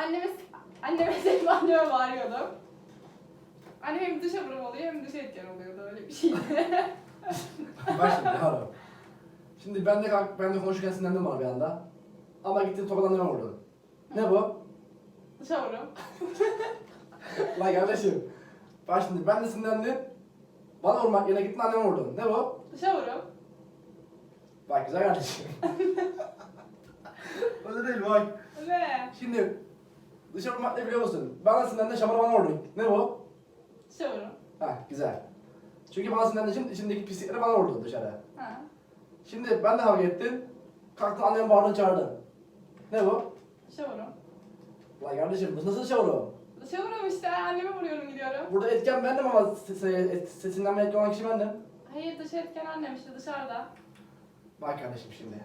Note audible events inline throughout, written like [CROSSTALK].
anneme, anneme [LAUGHS] sevip anneme bağırıyordum. Annem hem dışa vurum oluyor hem dışa etken oluyordu öyle bir şeydi. [LAUGHS] Bak şimdi yavrum. Şimdi ben de kalk, ben de konuşurken sinirlendim bana bir anda. Ama gittin tokat anneme vurdun. Ne bu? dışa vurum. [LAUGHS] Lan kardeşim. Bak şimdi ben de sinirlendim. Bana vurmak yerine gittin anneme vurdun. Ne bu? Dışa vurum. Bak güzel kardeşim. Öyle değil bak. Ne? Şimdi dışarı ne biliyor musun? Bana sinirlendin şamara bana vurdun. Ne bu? Vurum. Ha güzel. Çünkü bana sinirlendin için içindeki pislikleri bana vurdun dışarı. Ha. Şimdi ben de kavga ettim. Kalktın annemi bağırdın çağırdın. Ne bu? Dışa vurum. Lan kardeşim bu nasıl? Dışa vurum işte anneme vuruyorum gidiyorum. Burada etken bendim ama se- se- sesinden etken olan kişi bendim. Hayır dışa etken annem işte dışarıda. Bak kardeşim şimdi.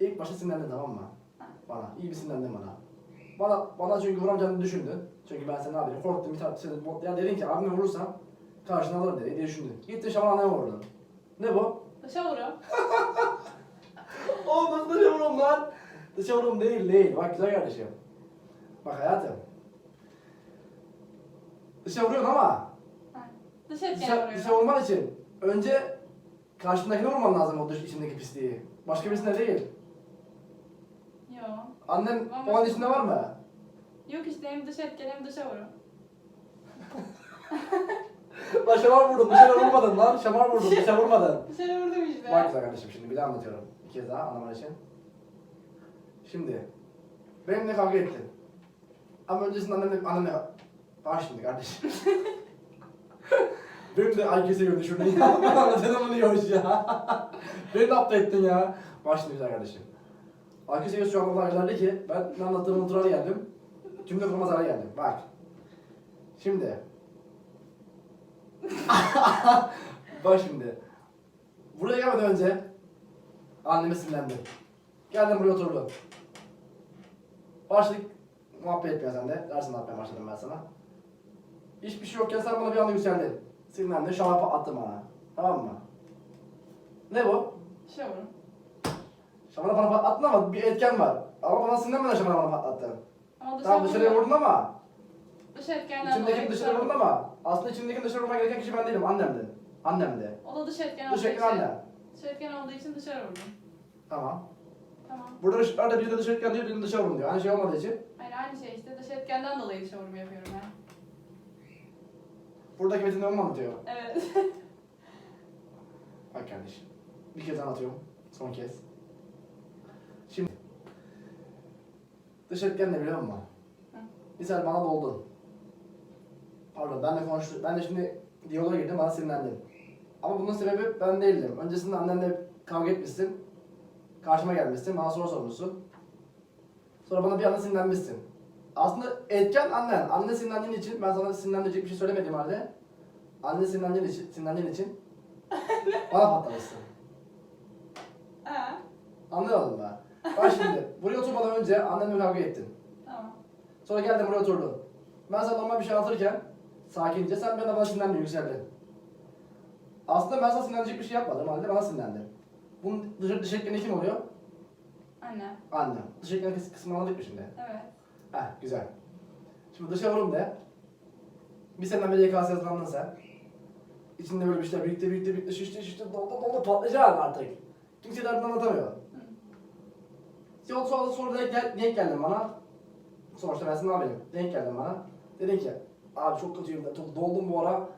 İlk başta sinirlendin tamam mı? Ha. Bana. iyi bir sinirlendin bana. Bana, bana çünkü vuramayacağını düşündün. Çünkü ben seni abi korktum bir tane seni ya dedin ki abime vurursam karşına alırım dedi diye düşündün. Gittin şaman anneme vurdun. Ne bu? Dışa vurum. [LAUGHS] Oğlum nasıl dışa vurum lan? Dışa vurum değil değil. Bak güzel kardeşim. Bak hayatım. Dışa vuruyorsun ama Ha. Dışa etken dışa, vuruyorum. dışa vurman için önce karşındakine vurman lazım o dış içindeki pisliği. Başka birisine değil. Yo. Annen Ama- o an içinde var mı? Yok işte hem dışa etken hem dışa vurum. [LAUGHS] Lan şamar vurdun, dışarı vurmadın lan. Şamar vurdun, dışarı vurmadın. [LAUGHS] Dışarı vurdum işte. Bak güzel kardeşim şimdi bir daha anlatıyorum. Bir kez daha anlaman için. Şimdi, benimle kavga ettin. Ama öncesinde annemle, annemle... Bak şimdi kardeşim. [LAUGHS] Benim de IQ'si gördü şurada ya. Ben bunu yiyormuş ya. Beni de aptal ettin ya. Bak şimdi güzel kardeşim. Seviyesi şu an o kadar güzeldi ki ben ne anlattığımı unutur geldim. Cümle kurmaz hale geldim. Bak. Şimdi. [LAUGHS] Bak şimdi. Buraya gelmeden önce anneme sinirlendim. Geldim buraya oturdum. Başladık muhabbet etmeye sen de. Dersin yapmaya başladım ben sana. Hiçbir şey yokken sen bana bir anda yükseldin. Sinirlendin, şamapa attın bana. Tamam mı? Ne bu? Dışa vurum. Şamana bana patlattın ama bir etken var. Ama bana sinirlenmeden şamana bana patlattın. Ama Tamam dışarıya vurdun ama Dışa etkenden içindeki dolayı dışarı vurdun ama aslında içindeki dışarı vurman gereken kişi ben değilim, annemdi. Annemdi. O da dış etken Dış olduğu etken için. annem. Dış etken olduğu için dışarı vurdum. Tamam. Tamam. Burada ışıklarda biri de dışarı etken diyor, biri de dışarı vurun diyor. Aynı şey olmadığı için Hayır aynı şey işte dış etkenden dolayı dışa vurum yapıyorum ya. buradaki metin onu mu anlatıyor? Evet. [LAUGHS] Bak kardeşim. Bir kez anlatıyorum. Son kez. Şimdi. Dış etken ne biliyor musun? Hı. Misal bana doldun. Pardon ben de konuştum. Ben de şimdi diyaloğa girdim bana sinirlendin. Ama bunun sebebi ben değildim. Öncesinde annenle kavga etmişsin. Karşıma gelmişsin. Bana soru sormuşsun. Sonra bana bir anda sinirlenmişsin. Aslında etken annen. Anne sinirlendiğin için ben sana sinirlendirecek bir şey söylemediğim halde anne sinirlendiğin için, sinirlendiğin için [LAUGHS] bana patlamışsın. Ha. Anlamadın mı? Bak şimdi buraya oturmadan önce annenle kavga ettin. Tamam. Sonra geldin buraya oturdun. Ben sana normal bir şey anlatırken sakince sen bana bana sinirlendin, yükseldin. Aslında ben sana sinirlenecek bir şey yapmadım halde bana sinirlendin. Bunun dış, dış etkeni kim oluyor? Anne. Annem. Dış etkeni kıs kısmını anladık mı şimdi? Evet. Heh güzel. Şimdi dışa vurum de. Bir seneden beri YKS hazırlandın sen. İçinde böyle bir şeyler birlikte birlikte birlikte şişti şişti doldu doldu patlayacaksın artık. Kimse derdini anlatamıyor. Sonra sonra denk, gel, denk geldin bana. Sonuçta ben sana abim. Denk geldin bana. Dedin ki abi çok kötüyüm ben çok doldum bu ara.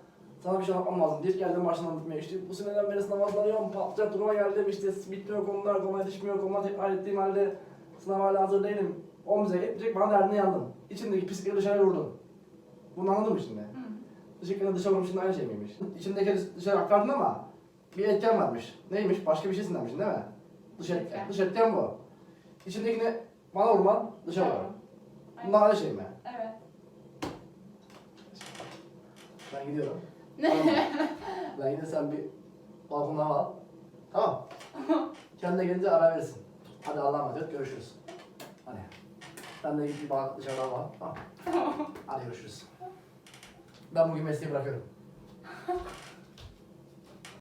Sana bir şey anlatmam lazım. Diye geldim başından anlatmaya işte bu seneden beri sınav hazırlanıyorum. Patlayacak duruma geldim işte bitmiyor konular, konular yetişmiyor konular tekrar ettiğim halde sınav hala hazır değilim. Olmayacak etmeyecek bana derdine yandın. İçindeki pislikleri dışarı vurdun. Bunu anladın mı şimdi? Hı. Dışarı dışarı vurmuş şimdi aynı şey miymiş? İçindeki dışarı aktardın ama bir etken varmış. Neymiş? Başka bir şey sinirlenmişsin değil mi? Dış. Etken. Dış etken bu. İçindekini bana vurman dışarı vurman. Aynen. Bunlar aynı şey mi? Evet. Ben gidiyorum. Tamam mı? ben yine sen bir balkondan al. Tamam. [LAUGHS] Kendine gelince haber verirsin. Hadi Allah'a emanet görüşürüz. Hadi. Sen de git bir bak dışarıdan al. Tamam. Hadi görüşürüz. Ben bugün mesleği bırakıyorum. [LAUGHS]